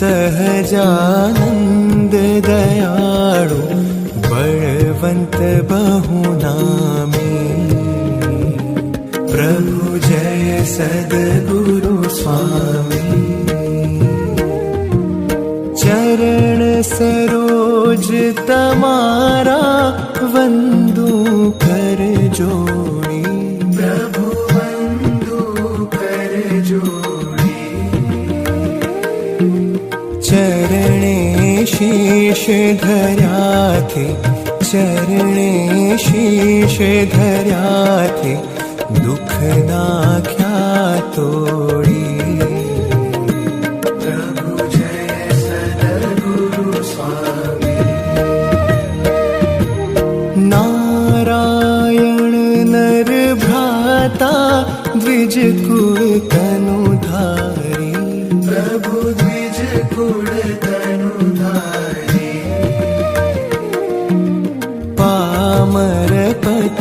सहजानन्द दयाळु बळवन्त बहुनामी। प्रभु जय सद्गुरु स्वामी। चरण सरोज तमारा वन्दु कर जोड़ी चरणे शीश धर्याथे चरणे शीश तोडी। स्वामी। नारायण नर भ्राता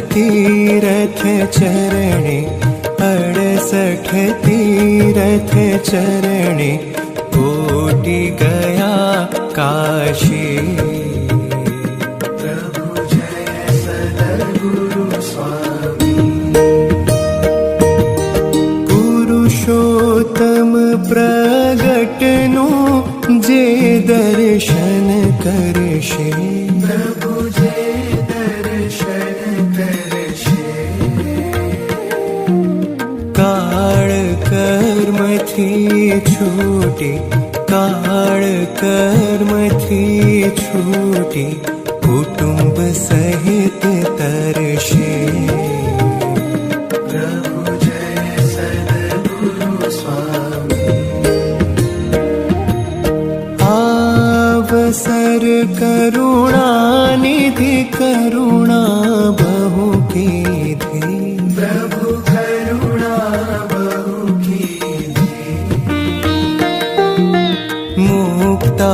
तीरथ चरणे अड़सठ तीरथ चरणे कोटि गया काशी। प्रभु जय सद्गुरु स्वामी। पुरुषोत्तम प्रगटनु जे दर्शन करशे कर्मथी छूटी काळ कर्मथी छूटी कुटुंब सहित तरशे। प्रभु जय सद्गुरु स्वामी। आवसर करुणा निधि करुणा बहु कीधी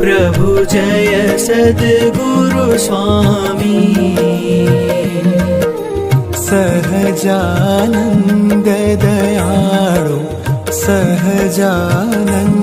प्रभु जय सद्गुरु स्वामी। सहजानन्द दयाळु सहजानन्द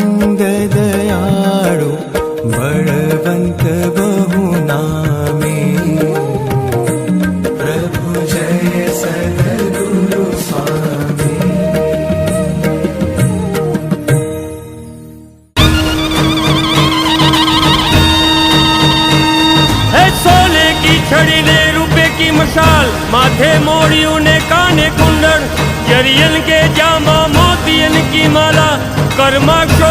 રૂપે કી મશાલ, માથે મોડિયું ને કાને કુંડળ જરિયન કે જામા મોતિયન કી માલા, કર્માક્ષો